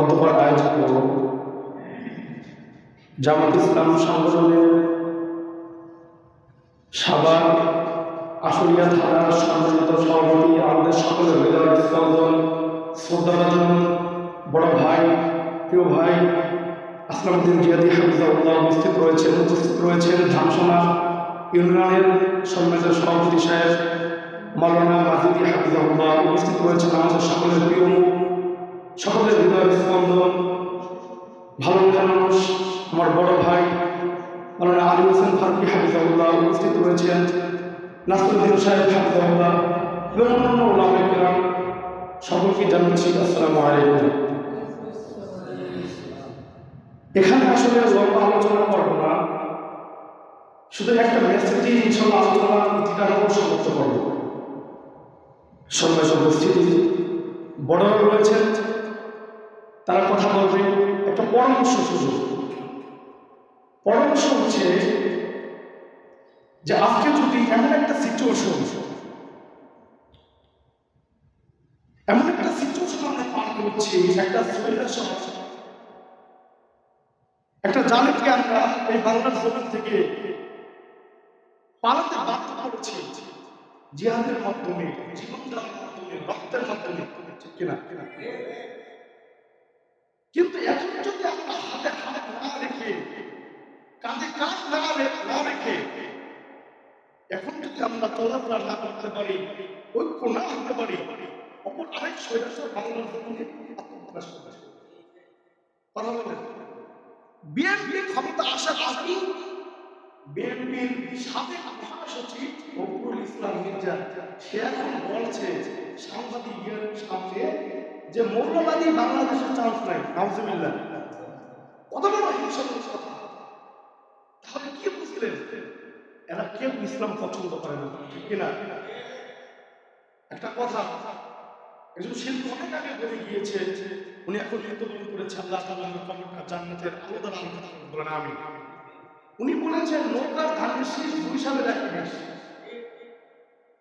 অতপর আয়োজিত জামাত ইসলাম সংগঠনের সাবান আশুলিয়া থানার সম্মানিত সভাপতি, আমাদের সকলের হৃদয় স্পন্দন, শ্রদ্ধাভাজন বড় ভাই, প্রিয় ভাই আসলামউদ্দিন জিয়াদি হাফিজাউল্লাহ উপস্থিত রয়েছেন উপস্থিত রয়েছেন ধামসোনা ইউনিয়নের সম্মানিত সভাপতি সাহেব, মাওলানা মাজিদি হাফিজাউল্লাহ উপস্থিত রয়েছেন, আমাদের সকলের প্রিয় মুখ সকলের হৃদয় স্পন্দন। ভালো মানুষ, আমার বড় ভাই, মাওলানা আলী হোসেন ফারুকি হাফিজাউল্লাহ উপস্থিত রয়েছেন নাসরুদ্দিন সাহেব হাফিজাউল্লাহ এবং অন্যান্য ওলামাইকেরাম সকলকে জানাচ্ছি আসসালামু আলাইকুম। এখানে আসলে লম্বা আলোচনা করব না। শুধু একটা মেসেজই ইনশাল্লাহ আলোচনা উপর সমাপ্ত করব বড়রা রয়েছেন তারা কথা বলবে, একটা পরামর্শ শুধু পরামর্শ হচ্ছে যে আজকে যদি এমন একটা সিচুয়েশন এমন একটা সিচুয়েশন আমরা পার করছি, একটা সমস্যা একটা জালেমকে আমরা এই বাংলার জমিন থেকে পালাতে বাধ্য করেছি। জিহাদের মাধ্যমে জীবন দেওয়ার মাধ্যমে, রক্তের মাধ্যমে কিনা? কিন্তু এখন যদি আমরা হাতে হাত না রেখে, কাঁধে কাঁধ না না রেখে, এখন যদি আমরা চলাফেরা না করতে পারি, ঐক্য না হতে পারি, অপর আরেক স্বৈরাচার বাংলার জমিনে আত্মপ্রকাশ করবে কথা বিএনপি ক্ষমতা আসার আগে বিএনপির সাবেক মহাসচিব ইসলাম মির্জা সে এখন বলছে, সাংবাদিকের সামনে যে মৌলবাদী বাংলাদেশের চান্স নাই, নাউজুবিল্লাহ। কত বড় হিংসাত্মক কথা। তাহলে কি বুঝলেন? এরা কেউ ইসলাম পছন্দ করে না, ঠিক কিনা একটা কথা একজন শিল্পী অনেক আগে বলে গিয়েছে, উনি এখন মৃত্যুবরণ করেছে আল্লাহ তাআলা জান্নাতের আলাদা আলাদা বলেন আমি। উনি বলেছেন, নৌকার ধানের শীষ দুই সালে দেখা গেছে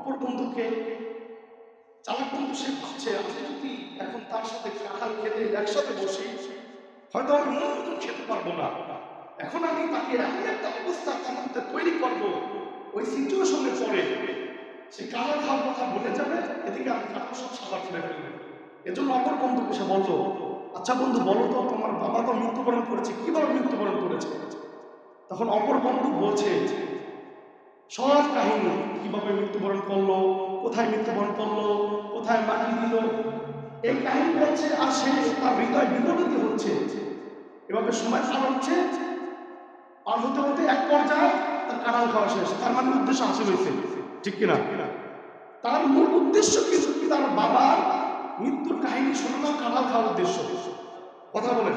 অপর বন্ধুকে, চালাক বন্ধু সে ভাবছে আমি যদি এখন তার সাথে কাঁঠাল খেতে একসাথে বসি, হয়তো আমি মন মতন খেতে পারব না। এখন আমি তাকে এমন একটা অবস্থা তার মধ্যে তৈরি করব, ওই সিচুয়েশনে পড়ে। সে কাঁঠাল খাওয়ার কথা বলে যাবে, এদিকে আমি কাঁঠাল সব সাদা করে ফেলবে। এজন্য অপর বন্ধুকে সে বলতো আচ্ছা বন্ধু, বলো তো, তোমার বাবা তো মৃত্যুবরণ করেছে, কীভাবে মৃত্যুবরণ করেছে? তখন অপর বন্ধু বলছে সব কাহিনী। কীভাবে মৃত্যুবরণ করল, কোথায় মৃত্যুবরণ করল, কোথায় মাটি দিল। এই কাহিনী বলছে আর সে তার হৃদয় বিনোদিত হচ্ছে। এভাবে সময় পার হচ্ছে পার হতে হতে এক পর্যায়ে তার কাঁঠাল খাওয়া শেষ। তার মানে উদ্দেশ্য হাসিল হয়েছে। ঠিক কিনা? তার মূল উদ্দেশ্য কি? তার বাবার মৃত্যুর কাহিনী শোনানো কাঁঠাল খাওয়ার উদ্দেশ্য। কথা বলে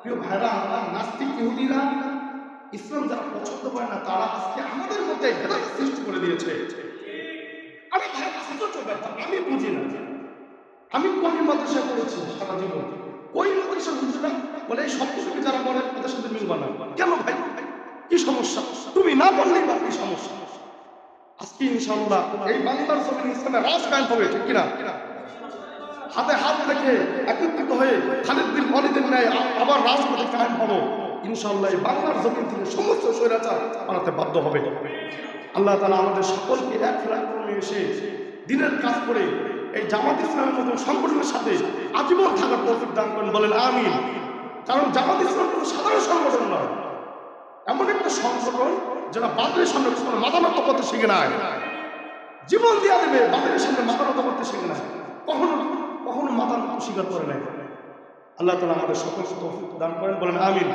প্রিয় ভাইরা নাস্তিক ইহুদিরা ইসলাম যারা পছন্দ করে না, তারা আজকে আমাদের মধ্যে ভেদাভেদ সৃষ্টি করে দিয়েছে। আমি ভাই, আশ্চর্য ব্যাপার, আমি বুঝি না। আমি কোন মাদ্রাসা করেছি সারা জীবন? ওই মাদ্রাসা হুজুরা বলে এই শব্দগুলি যারা বলে, তাদের সাথে মিলবা না কেন ভাই? কি সমস্যা? তুমি না বললেই বা কি সমস্যা? আজকে ইনশাআল্লাহ এই বাংলার জমিন ইসলামের রাজ কায়েম হবে, ঠিক কিনা? হাতে হাত রেখে একত্রিত হয়ে খালিদ বিন ওয়ালিদের ন্যায় আবার রাজপথে কায়েম হব। ইনশাআল্লাহ এই বাংলার জমিন থেকে সমস্ত স্বৈরাচার পালাতে বাধ্য হবে। আল্লাহ তালা আমাদের সকলকে এক প্ল্যাটফর্মে এসে দিনের কাজ করে এই জামাত ইসলামের মতো সংগঠনের সাথে আজীবন থাকার তৌফিক দান করেন, বলেন আমিন। কারণ জামাত ইসলাম কোনো সাধারণ সংগঠন নয়। এমন একটা সংগঠন যারা বাদরের সামনে মাথা করতে শিখে নাই। জীবন দিয়ে দেবে, বাদরের সামনে মাতানত করতে শিখে নাই। কখনো কখনো মাথা নত স্বীকার করে নাই। আল্লাহ তালা আমাদের সকল দান করেন, বলেন আমিন।